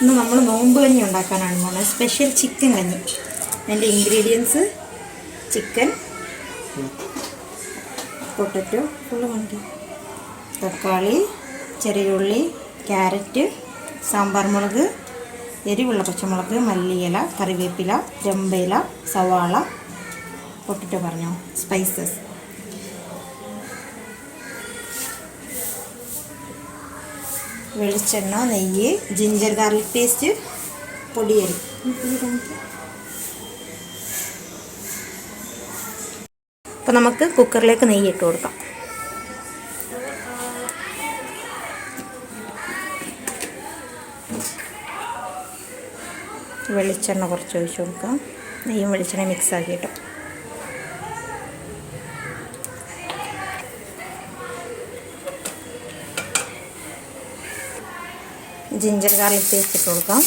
ഇന്ന് നമ്മൾ നോമ്പ് കഞ്ഞി ഉണ്ടാക്കാനാണ് പോകുന്നത്. സ്പെഷ്യൽ ചിക്കൻ കഞ്ഞി. അതിന്റെ ഇൻഗ്രീഡിയൻസ് ചിക്കൻ പൊട്ടറ്റോ ഫുള്ള് കണ്ടി തക്കാളി ചെറിയ ഉള്ളി ക്യാരറ്റ് സാമ്പാർ മുളക് എരിവുള്ള പച്ചമുളക് മല്ലിയില കറിവേപ്പില രമ്പയില സവാള പൊട്ടറ്റോ പറഞ്ഞോ സ്പൈസസ് വെളിച്ചെണ്ണ നെയ്യ് ജിഞ്ചർ ഗാർലിക് പേസ്റ്റ് പൊടിയരി. അപ്പോൾ നമുക്ക് കുക്കറിലേക്ക് നെയ്യ് ഇട്ട് കൊടുക്കാം. വെളിച്ചെണ്ണ കുറച്ച് ഒഴിച്ച് കൊടുക്കാം. നെയ്യും വെളിച്ചെണ്ണ മിക്സ് ആക്കിയിട്ട്. ജിഞ്ചർ ഗാർലിക് പേസ്റ്റ് ഇട്ട് കൊടുക്കാം.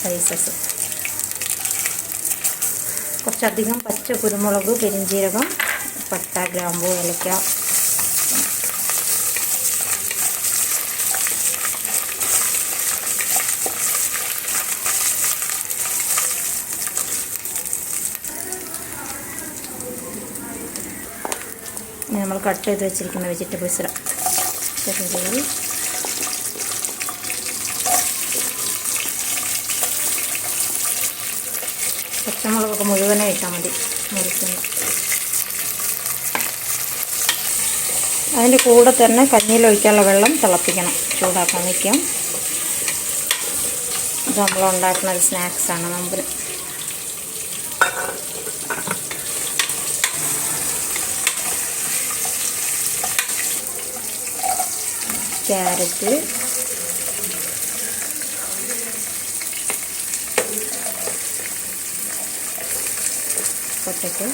സ്പൈസസ് കുറച്ചധികം പച്ച കുരുമുളക് പെരിഞ്ചീരകം പട്ട ഗ്രാമ്പൂ ഏലക്ക നമ്മൾ കട്ട് ചെയ്ത് വെച്ചിരിക്കുന്ന വെജിറ്റബിൾസ് പച്ചമുളകൊക്കെ മുഴുവനെ ഇട്ടാൽ മതി. മുറിക്കണ്ട അതിന്റെ കൂടെ തന്നെ കഞ്ഞിയിൽ ഒഴിക്കാനുള്ള വെള്ളം തിളപ്പിക്കണം. ചൂടാക്കാൻ വയ്ക്കാം ഇത് നമ്മൾ ഉണ്ടാക്കുന്ന സ്നാക്സാണ്. Number carrot. പൊട്ടറ്റോ.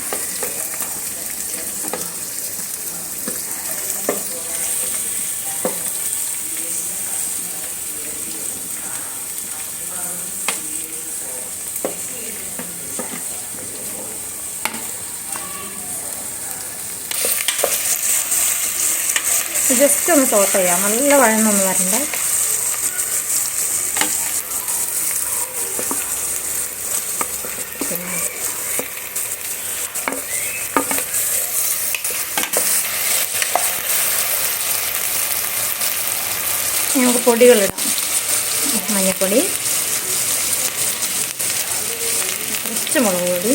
ജസ്റ്റ് ഒന്ന് സോട്ട് ചെയ്യാം. നല്ല വഴന്നൊന്ന് വരണ്ട. നമുക്ക് പൊടികളിടാം മഞ്ഞൾപ്പൊടി കുറച്ച് മുളക് പൊടി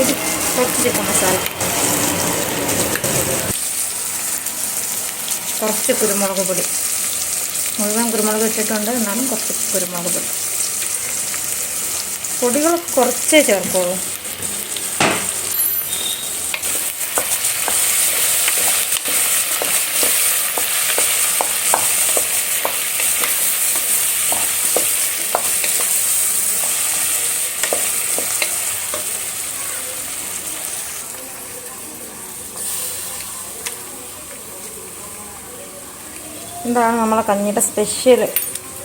ഒരു കുറച്ച് മസാല കുറച്ച് കുരുമുളക് പൊടി. മുഴുവൻ കുരുമുളക് ഇട്ടിട്ടുണ്ട് എന്നാലും കുറച്ച് കുരുമുളക് പൊടി. പൊടികൾ കുറച്ചേ ചേർക്കുള്ളൂ. ഇതാണ് നമ്മളെ കഞ്ഞിയുടെ സ്പെഷ്യൽ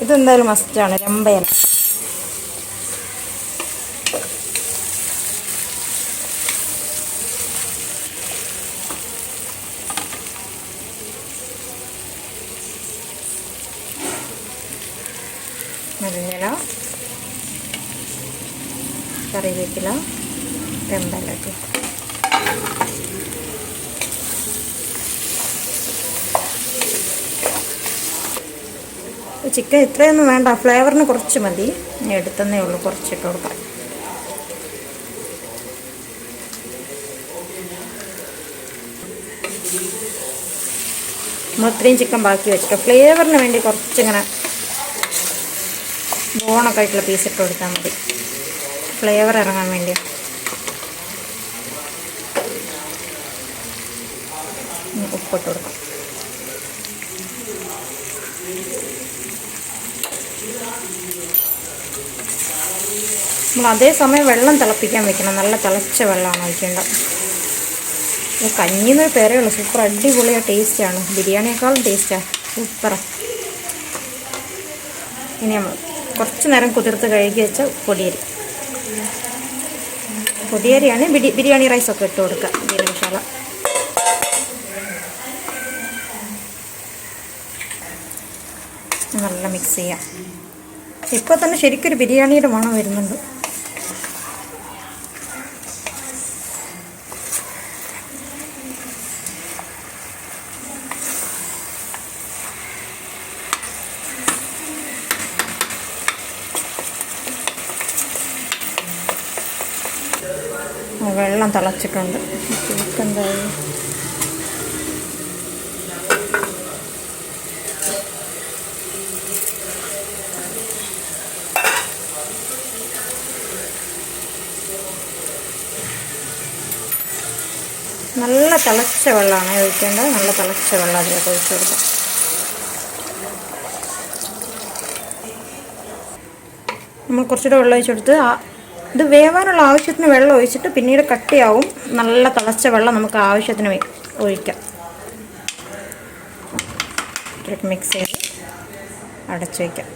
ഇതെന്തായാലും മസ്റ്റാണ് രമ്പയൻ മരുന്നില കറിവേപ്പില രമ്പലൊക്കെ ചിക്കൻ ഇത്രയൊന്നും വേണ്ട. ഫ്ലേവറിന് കുറച്ച് മതി. ഞാൻ എടുത്തന്നേ ഉള്ളൂ. കുറച്ചിട്ട് കൊടുക്കാം. നമ്മൾ ഇത്രയും ചിക്കൻ ബാക്കി വെച്ചിട്ട് ഫ്ലേവറിന് വേണ്ടി കുറച്ചിങ്ങനെ ബോണൊക്കെ ആയിട്ടുള്ള പീസ് ഇട്ട് കൊടുത്താൽ മതി. ഫ്ലേവർ ഇറങ്ങാൻ വേണ്ടി ഉപ്പിട്ട് കൊടുക്കാം. നമ്മൾ അതേ സമയം വെള്ളം തിളപ്പിക്കാൻ വെക്കണം. നല്ല തിളച്ച വെള്ളമാണ് ഒഴിക്കേണ്ടത്. കഞ്ഞിന്നൊരു പേരേ ഉള്ളൂ. സൂപ്പർ അടിപൊളിയാണ് ടേസ്റ്റാണ് ബിരിയാണിയേക്കാളും ടേസ്റ്റാണ് സൂപ്പർ ഇനി നമ്മൾ കുറച്ച് നേരം കുതിർത്ത് കഴുകി വെച്ച പൊടിയരി. പൊടിയരിയാണ് ബിരി ബിരിയാണി റൈസൊക്കെ ഇട്ട് കൊടുക്കുക. ബിരിയാണി മസാല നല്ല മിക്സ് ചെയ്യാം. ഇപ്പോൾ തന്നെ ശരിക്കൊരു ബിരിയാണിയുടെ മണം വരുന്നുണ്ട്. വെള്ളം തിളച്ചിട്ടുണ്ട്. കേക്ക് എന്തായി നല്ല തിളച്ച വെള്ളമാണ് ഒഴിക്കേണ്ടത്. നല്ല തിളച്ച വെള്ളം അതിലേക്ക് ഒഴിച്ചു കൊടുക്കാം. നമ്മൾ കുറച്ചുകൂടെ വെള്ളം ഒഴിച്ചെടുത്ത് ആ ഇത് വേവാനുള്ള ആവശ്യത്തിന് വെള്ളം ഒഴിച്ചിട്ട് പിന്നീട് കട്ടിയാവും. നല്ല തിളച്ച വെള്ളം നമുക്ക് ആവശ്യത്തിന് ഒഴിക്കാം. മിക്സ് ചെയ്ത് അടച്ചു വയ്ക്കാം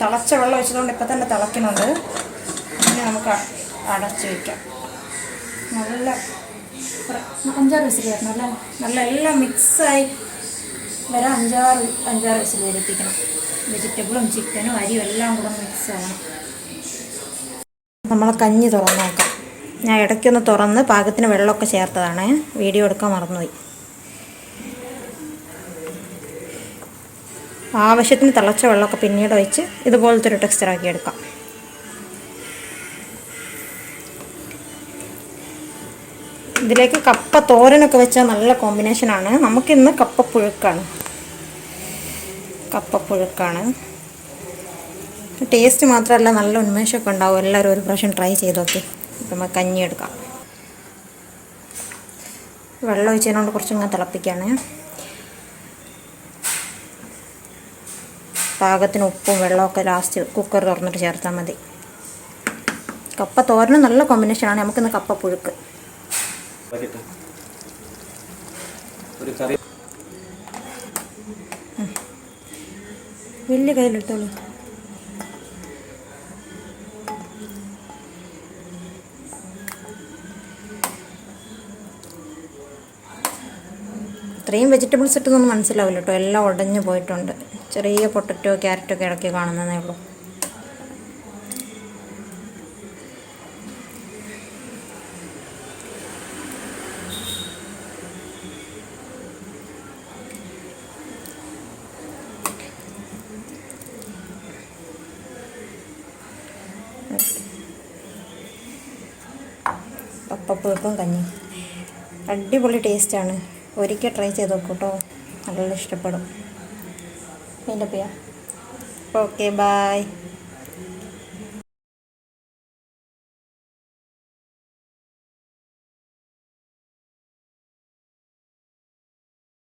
തിളച്ച വെള്ളം ഒഴിച്ചതുകൊണ്ട് ഇപ്പം തന്നെ തിളയ്ക്കുന്നുണ്ട്. പിന്നെ നമുക്ക് അടച്ചു വയ്ക്കാം നല്ല അഞ്ചാറ് വിസിൽ വരണം അല്ലേ? നല്ല എല്ലാം മിക്സായി വരെ അഞ്ചാറ് അഞ്ചാറ് വയസ്സിൽ വരെ എത്തിക്കണം വെജിറ്റബിളും ചിക്കനും അരിയും എല്ലാം കൂടെ മിക്സ് ആവണം. നമ്മൾ കഞ്ഞി തുറന്ന് നോക്കാം. ഞാൻ ഇടയ്ക്കൊന്ന് തുറന്ന് പാകത്തിന് വെള്ളമൊക്കെ ചേർത്തതാണ്. വീഡിയോ എടുക്കാൻ മറന്നുപോയി. ആവശ്യത്തിന് തിളച്ച വെള്ളമൊക്കെ പിന്നീട് ഒഴിച്ച് ഇതുപോലത്തെ ഒരു ടെക്സ്ചർ ആക്കി എടുക്കാം. ഇതിലേക്ക് കപ്പ തോരനൊക്കെ വെച്ചാൽ നല്ല കോമ്പിനേഷനാണ് നമുക്കിന്ന് കപ്പപ്പുഴുക്കാണ്. കപ്പപ്പുഴുക്കാണ്. ടേസ്റ്റ് മാത്രമല്ല നല്ല ഉന്മേഷമൊക്കെ ഉണ്ടാവും. എല്ലാവരും ഒരു പ്രാവശ്യം ട്രൈ ചെയ്ത് നോക്കി. ഇപ്പം നമുക്ക് കഞ്ഞി എടുക്കാം. വെള്ളം ഒഴിച്ചതിനോട് കുറച്ച് ഇങ്ങനെ തിളപ്പിക്കുകയാണ് പാകത്തിന് ഉപ്പും വെള്ളമൊക്കെ ലാസ്റ്റ് കുക്കർ തുറന്നിട്ട് ചേർത്താൽ മതി. കപ്പ തോരന് നല്ല കോമ്പിനേഷനാണ് നമുക്കിന്ന് കപ്പ പുഴുക്ക് ഒരു കറി വലിയ കയ്യിലെടുത്തോളൂ ഇത്രയും വെജിറ്റബിൾസ് ഇട്ടതൊന്നും മനസ്സിലാവില്ല കേട്ടോ എല്ലാം ഉടഞ്ഞു പോയിട്ടുണ്ട്. ചെറിയ പൊട്ടറ്റോ ക്യാരറ്റോ ഒക്കെ ഇടയ്ക്ക് കാണുന്നതേ ഉള്ളൂ. പപ്പപ്പുഴുക്കും കഞ്ഞി. അടിപൊളി ടേസ്റ്റാണ് ഒരിക്കൽ ട്രൈ ചെയ്ത് നോക്കൂ കേട്ടോ നല്ല ഇഷ്ടപ്പെടും. അതിന്റെ ചെയ്യാം. Okay bye